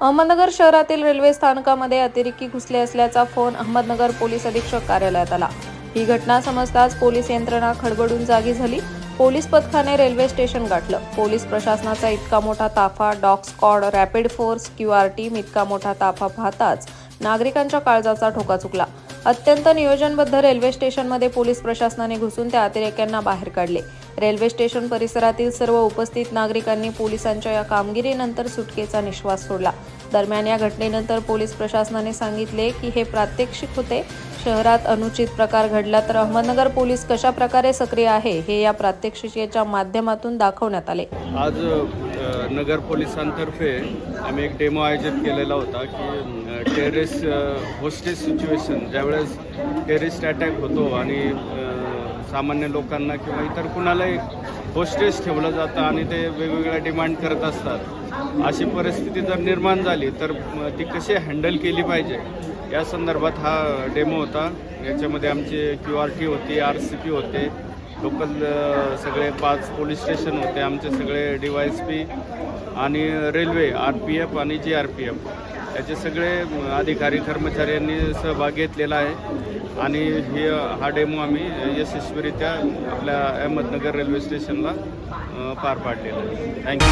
अहमदनगर शहरातील रेल्वे स्थानकामध्ये अतिरेकी घुसले असल्याचा फोन अहमदनगर पोलीस अधीक्षक कार्यालयात आला. ही घटना समजताच पोलीस यंत्रणा खडबडून जागी झाली. पोलीस पथकाने रेल्वे स्टेशन गाठलं. पोलीस प्रशासनाचा इतका मोठा ताफा dog squad rapid force Q R team इतका मोठा ताफा पाहताच नागरिकांच्या काळजाचा ठोका चुकला. अत्यंत नियोजनबद्ध रेल्वे स्टेशनमध्ये पोलीस प्रशासनाने घुसून त्या अतिरेक्यांना बाहेर काढले. रेल्वे स्टेशन परिसरातील सर्व उपस्थित नागरिकांनी पोलिसांच्या या कामगिरीनंतर सुटकेचा निश्वास सोडला. दरम्यान या घटनेनंतर पोलीस प्रशासनाने सांगितले की हे प्रात्यक्षिक होते. शहरात अनुचित प्रकार घडला तर अहमदनगर पोलीस कशा प्रकारे सक्रिय आहे हे या प्रात्यक्षिकेच्या माध्यमातून दाखवण्यात आले. आज नगर पोलिसांतर्फे आम्ही एक डेमो आयोजित केलेला होता की टेरेस होस्टेज सिच्युएशन ज्यावेळेस टेरिस्ट अटॅक होतो आणि सामान्य लोकांना किंवा इतर कुणालाही होस्टेज ठेवलं जातं आणि ते वेगवेगळ्या डिमांड करत असतात. अशी परिस्थिती जर निर्माण झाली तर ती कशी हँडल केली पाहिजे? या संदर्भात हा डेमो होता. याच्यामध्ये आमचे क्यू आर टी होती आर सी पी होते. लोकल सगळे पाच पोलीस स्टेशन होते. आमचे सगळे डी वाय एस पी आणि रेल्वे आर पी एफ आणि जी आर पी एफ याचे सगळे अधिकारी कर्मचाऱ्यांनी सहभाग घेतलेला आहे. आणि हे हा डेमो आम्ही यशस्वीरित्या आपल्या अहमदनगर रेल्वे स्टेशनला पार पाडलेला आहे. थँक्यू